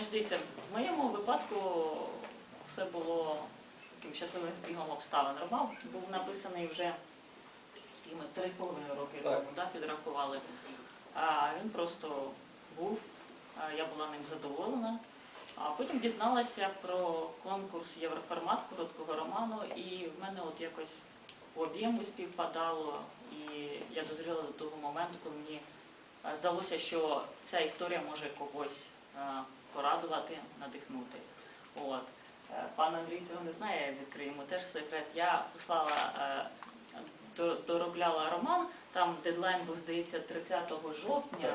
Значить, дивіться, в моєму випадку все було таким щасливим збігом обставин. Роман був написаний вже три з половиною роки тому, да, підрахували. А він просто був, я була ним задоволена. А потім дізналася про конкурс Євроформат короткого роману, і в мене от якось по об'єму співпадало, і я дозріла до того моменту, коли мені здалося, що ця історія може когось порадувати, надихнути. От. Е, Пан Андрій цього не знає, йому теж секрет. Я послала, е, доробляла роман, там дедлайн був, здається, 30 жовтня.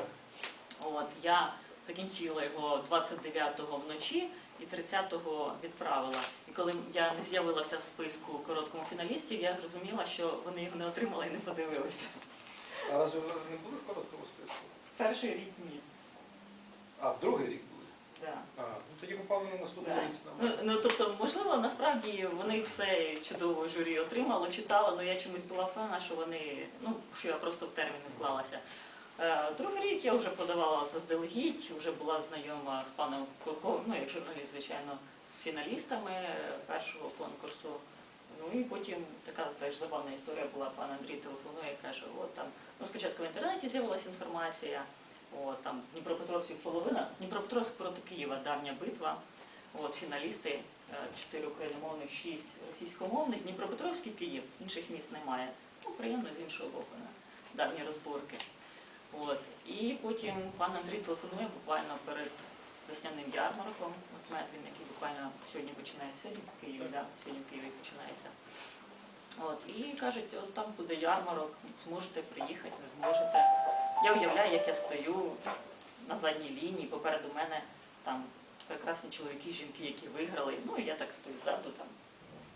От, я закінчила його 29-го вночі і 30-го відправила. І коли я не з'явилася в списку короткому фіналістів, я зрозуміла, що вони його не отримали і не подивилися. А разве не були в короткому списку? Перший рік ні. А, в другий рік були. Да. А, ну тоді попали на наступний Да. рік. Ну, ну тобто, можливо, насправді вони все чудово журі отримало, читало, але я чомусь була впевнена, що вони, ну що я просто в термін не вклалася. Е, Другий рік я вже подавала заздалегідь, вже була знайома з паном Курковим, ну як журналіст, звичайно, з фіналістами е, першого конкурсу. Ну і потім така теж забавна історія була. Пан Андрій телефонує і каже, от там, ну спочатку в інтернеті з'явилася інформація, от там Дніпропетровців половина, Дніпропетровськ проти Києва, давня битва. От фіналісти, е, чотири україномовних, шість російськомовних, Дніпропетровський Київ, інших міст немає. Ну, приємно з іншого боку, на давні розборки. От. І потім пан Андрій телефонує буквально перед весняним ярмарком, от Медвін, який буквально сьогодні починається, сьогодні в Києві, да, сьогодні в Києві починається. От, і кажуть, от там буде ярмарок, зможете приїхати, не зможете. Я уявляю, як я стою на задній лінії, попереду мене там прекрасні чоловіки, жінки, які виграли. Ну і я так стою ззаду там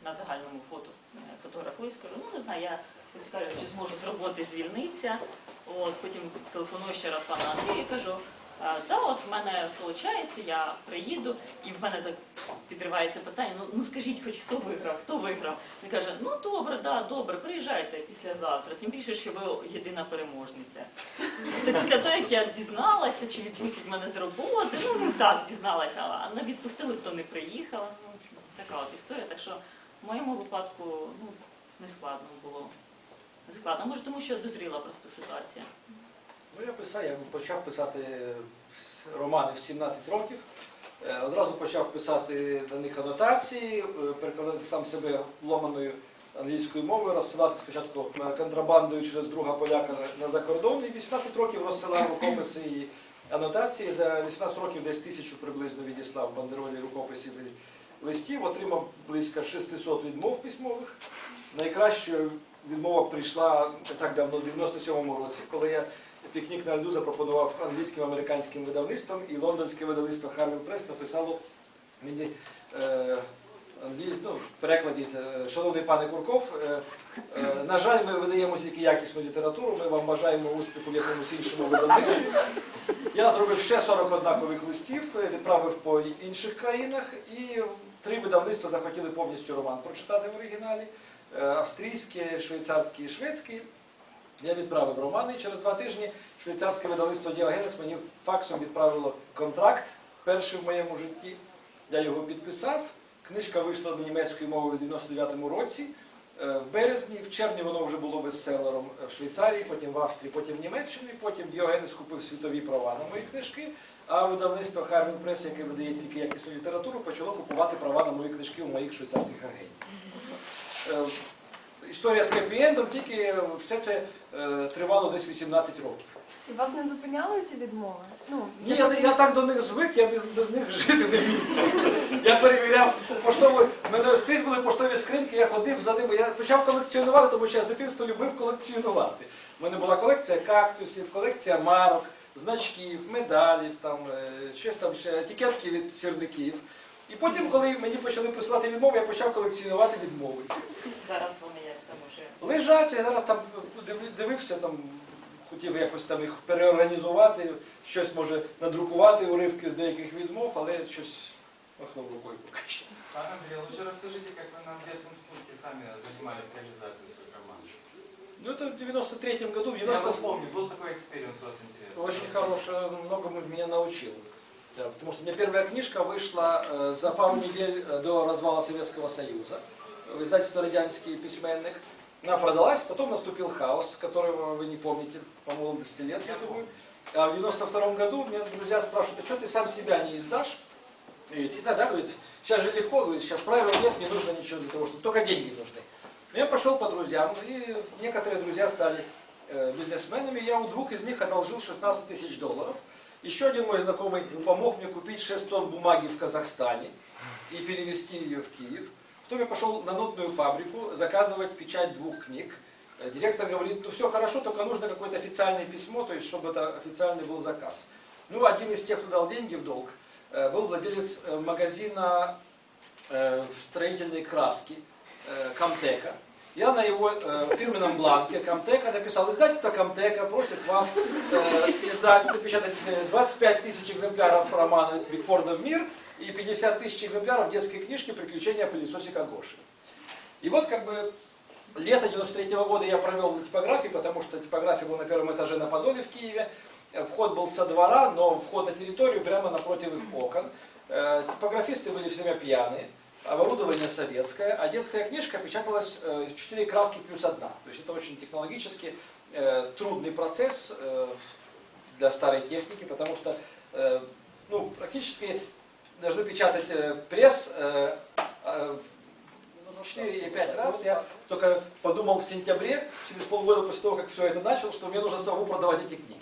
на загальному фото е, фотографую, скажу, ну не знаю, я цікавлю, чи зможу з роботи звільнитися. От, потім телефоную ще раз пану Андрію і кажу, «А, да, от в мене виходить, я приїду, і в мене так підривається питання, ну, ну скажіть, хоч хто виграв, хто виграв? Він каже, ну добре, да, добре, приїжджайте післязавтра, тим більше, що ви єдина переможниця. Це після того, як я дізналася, чи відпустять мене з роботи. Ну не так дізналася, а не відпустили, то не приїхала. Ну, така от історія. Так що в моєму випадку ну, не складно було. Не складно. Може, тому що дозріла просто ситуація. Ну я писав, я почав писати романи в 17 років. Е, Одразу почав писати на них анотації, е, перекладати сам себе ломаною англійською мовою, розсилати спочатку е, контрабандою через друга поляка на- закордон. І 18 років розсилав рукописи і анотації. За 18 років десь тисячу приблизно відіслав бандеролі рукописів і листів, отримав близько 600 відмов письмових. Найкращою відмова прийшла не так давно, у 97-му році, коли я пікнік на льду запропонував англійським американським видавництвом, і лондонське видавництво Harvard Press написало мені е, англій, ну, в перекладі, е, шановний пане Курков, е, е, на жаль, ми видаємо тільки якісну літературу, ми вам бажаємо успіху в якомусь іншому видавництві. Я зробив ще 40 однакових листів, е, відправив по інших країнах, і три видавництва захотіли повністю роман прочитати в оригіналі. Е, Австрійське, швейцарське і шведське. Я відправив романи і через два тижні швейцарське видавництво Діогенес мені факсом відправило контракт, перший в моєму житті. Я його підписав. Книжка вийшла до німецької мови в 99-му році. Е, В березні, в червні воно вже було бестселером в Швейцарії, потім в Австрії, потім в Німеччині. Потім Діогенес купив світові права на мої книжки. А видавництво Harvard Press, яке видає тільки якісну літературу, почало купувати права на мої книжки у моїх швейцарських агентів. Історія з хеппі-ендом, тільки все це е, тривало десь 18 років. І вас не зупиняли ці відмови? Ну, Ні, я, я так до них звик, я без, без них жити не міг. просто. Я перевіряв поштову, в мене скрізь були поштові скриньки, я ходив за ними. Я почав колекціонувати, тому що я з дитинства любив колекціонувати. У мене була колекція кактусів, колекція марок, значків, медалів, там, е, щось там ще, етикетки від сірників. І потім, коли мені почали присилати відмови, я почав колекціонувати відмови. Зараз вони. Лежать, я зараз там див- дивився, там, хотів якось там їх переорганізувати, щось може надрукувати уривки з деяких відмов, але щось махнув рукою поки що. Пан Андрей, лучше расскажите, как вы на Андреевском спуске сами занимались реализацией своих романов. Ну, это в 93-м году, в Я 90 вас помню, был такой экспириенс у вас интересный. Очень хорошее, многому меня научил. Да, потому что у меня первая книжка вышла э, за пару недель э, до развала Советского Союза в издательстве «Радянский письменник». Она продалась, потом наступил хаос, которого вы не помните по молодости лет, я думаю. А в 92 году меня друзья спрашивают, а что ты сам себя не издашь? И, и тогда, говорит, сейчас же легко, говорит, сейчас правил нет, не нужно ничего для того, чтобы только деньги нужны. Но я пошел по друзьям, и некоторые друзья стали э, бизнесменами. Я у двух из них одолжил 16 тысяч долларов. Еще один мой знакомый помог мне купить 6 тонн бумаги в Казахстане и перевести ее в Киев. Потом я пошел на нотную фабрику заказывать печать двух книг. Э, Директор говорит, ну все хорошо, только нужно какое-то официальное письмо, то есть чтобы это официальный был заказ. Ну, один из тех, кто дал деньги в долг, э, был владелец э, магазина строительной краски Комтека. Я на его фирменном бланке Комтека написал, издательство Комтека просит вас издать, напечатать э, 25 тысяч экземпляров романа Бигфорда в мир и 50 тысяч экземпляров детской книжки «Приключения пылесосика Гоши». И вот как бы лето 93 года я провел на типографии, потому что типография была на первом этаже на Подоле в Киеве. Э, Вход был со двора, но вход на территорию прямо напротив их окон. Э, Типографисты были все время пьяные, оборудование советское, а детская книжка печаталась э, в 4 краски плюс одна. То есть это очень технологически э, трудный процесс э, для старой техники, потому что э, ну, практически должны печатать э, пресс э, э, в 4 или 5 раз. Я только подумал в сентябре, через полгода после того, как все это начал, что мне нужно самому продавать эти книги.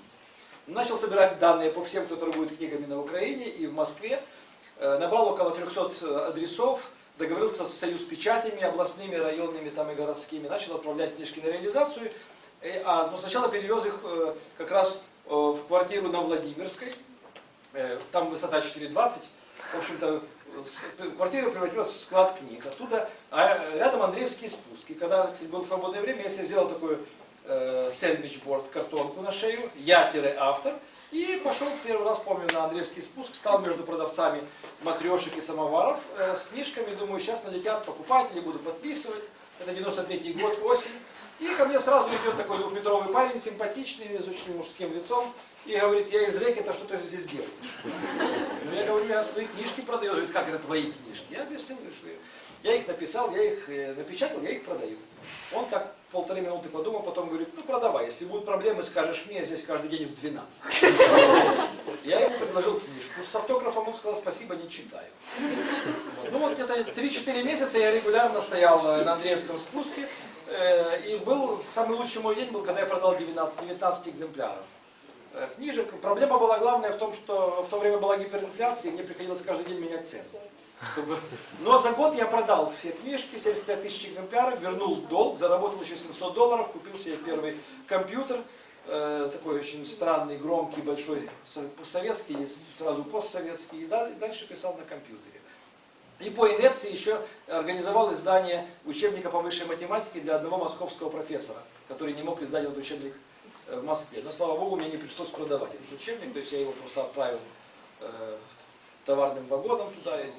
Начал собирать данные по всем, кто торгует книгами на Украине и в Москве. Э, Набрал около 300 адресов, договорился с союз печатями, областными, районными там и городскими, начал отправлять книжки на реализацию. Э, А, но сначала перевез их э, как раз э, в квартиру на Владимирской, Э, там высота 4,20. В общем-то, с- квартира превратилась в склад книг. Оттуда, а э, рядом Андреевские спуски. Когда кстати, было свободное время, я себе сделал такой э, сэндвич-борд, картонку на шею, я-автор, и пошел первый раз, помню, на Андреевский спуск, стал между продавцами матрешек и самоваров э, с книжками, думаю, сейчас налетят покупатели, буду подписывать. Это 93 год, осень. И ко мне сразу идет такой двухметровый парень, симпатичный, с очень мужским лицом, и говорит, я из рэкета, что ты здесь делаешь? Ну, я говорю, я свои книжки продаю. Он говорит, как это твои книжки? Я объяснил, что я, я их написал, я их э, напечатал, я их продаю. Он так полторы минуты подумал, потом говорит, ну продавай, если будут проблемы, скажешь мне, я здесь каждый день в 12. Я ему предложил книжку с автографом, он сказал, спасибо, не читаю. Ну вот где-то 3-4 месяца я регулярно стоял э, на Андреевском спуске, э, и был, самый лучший мой день был, когда я продал 19, 19 экземпляров э, книжек. Проблема была главная в том, что в то время была гиперинфляция, и мне приходилось каждый день менять цену. Чтобы... Но за год я продал все книжки, 75 тысяч экземпляров, вернул долг, заработал еще 700 долларов, купил себе первый компьютер, э, такой очень странный, громкий, большой, со- советский, сразу постсоветский, и дальше писал на компьютере. И по инерции еще организовал издание учебника по высшей математике для одного московского профессора, который не мог издать этот учебник э, в Москве. Но, слава богу, мне не пришлось продавать этот учебник, то есть я его просто отправил э, товарным вагоном туда. и-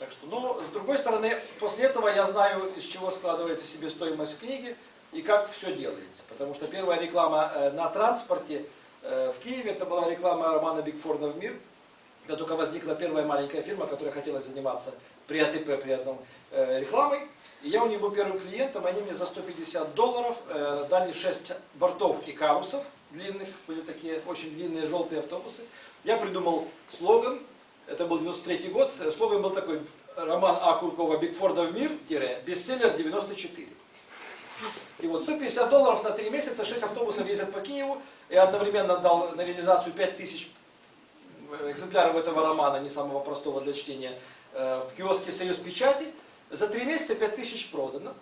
Так что, но, с другой стороны, после этого я знаю, из чего складывается себестоимость книги и как все делается. Потому что первая реклама э, на транспорте э, в Киеве, это была реклама романа Бигфорда в мир, когда только возникла первая маленькая фирма, которая хотела заниматься при АТП, при одном э, рекламой. И я у них был первым клиентом, они мне за 150 долларов дали 6 бортов и карусов длинных, были такие очень длинные желтые автобусы. Я придумал слоган, это был 93 год, слоган был такой, роман А. Куркова «Бигфорда в мир», тире, бестселлер 94. И вот 150 долларов на 3 месяца, 6 автобусов ездят по Киеву, я одновременно дал на реализацию 5000 экземпляров этого романа, не самого простого для чтения, э, в киоске «Союз печати». За три месяца 5000 продано.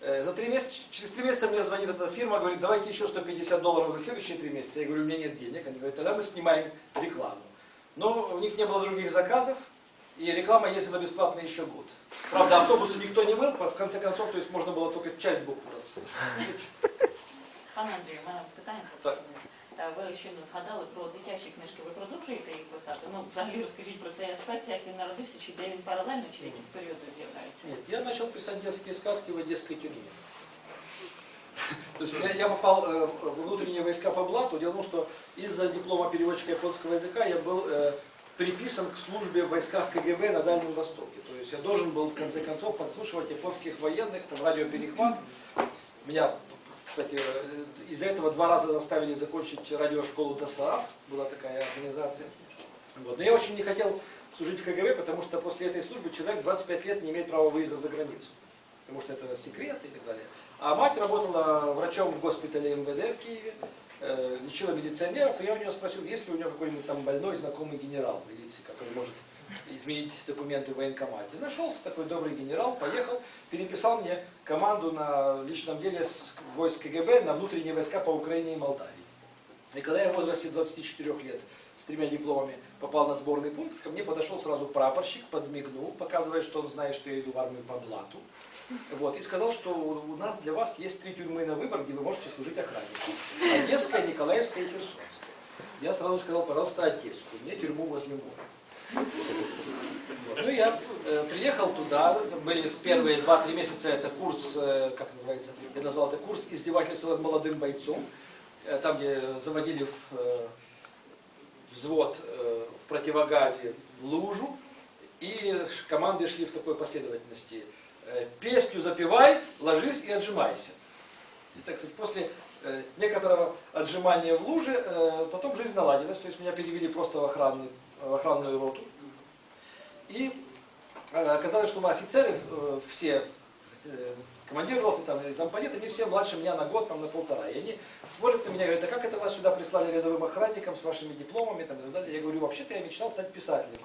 Э, За три месяца, через три месяца мне звонит эта фирма, говорит, давайте еще 150 долларов за следующие три месяца. Я говорю, у меня нет денег. Они говорят, тогда мы снимаем рекламу. Но у них не было других заказов, и реклама ездила бесплатно еще год. Правда, автобусы никто не мыл, в конце концов, то есть можно было только часть букв рассмотреть. Пане Андрію, у мене питання. Так. Е, Ви щойно згадали про дитячі книжки. Ви продовжуєте їх писати? Ну, взагалі розкажіть про цей аспект, як він народився, чи де він паралельно, чи в якісь періоди з'являється? Нет, я начал писать детские сказки в одесской тюрьме. То есть я, я попал э, в внутренние войска по блату. Дело в том, что из-за диплома переводчика японского языка я был э, приписан к службе в войсках КГБ на Дальнем Востоке. То есть я должен был в конце концов подслушивать японских военных, там радиоперехват. Меня, кстати, э, из-за этого два раза заставили закончить радиошколу ДОСААФ, была такая организация. Вот. Но я очень не хотел служить в КГБ, потому что после этой службы человек 25 лет не имеет права выезда за границу. Потому что это секрет и так далее. А мать работала врачом в госпитале МВД в Киеве, э, лечила милиционеров, и я у нее спросил, есть ли у нее какой-нибудь там больной знакомый генерал милиции, который может изменить документы в военкомате. Нашелся такой добрый генерал, поехал, переписал мне команду на личном деле с войск КГБ на внутренние войска по Украине и Молдавии. И когда я в возрасте 24 лет с тремя дипломами попал на сборный пункт, ко мне подошел сразу прапорщик, подмигнул, показывая, что он знает, что я иду в армию по блату. Вот, и сказал, что у нас для вас есть три тюрьмы на выбор, где вы можете служить охранником. Одесская, Николаевская и Херсонская. Я сразу сказал, пожалуйста, Одесскую, мне тюрьму возле моря. Вот. Ну, я э, приехал туда, были первые 2-3 месяца, это курс, э, как называется, я назвал это курс издевательства над молодым бойцом, Э, там, где заводили в, э, взвод э, в противогазе в лужу, и команды шли в такой последовательности. Э, Песню запевай, ложись и отжимайся. И, так сказать, после э, некоторого отжимания в луже, э, потом жизнь наладилась, то есть меня перевели просто в, охранный, в охранную роту. И оказалось, что офицеры э, все, командир роты там, и замполит, они все младше меня на год, там, на полтора. И они смотрят на меня и говорят, а как это вас сюда прислали рядовым охранником с вашими дипломами там, и так далее? Я говорю, вообще-то я мечтал стать писателем.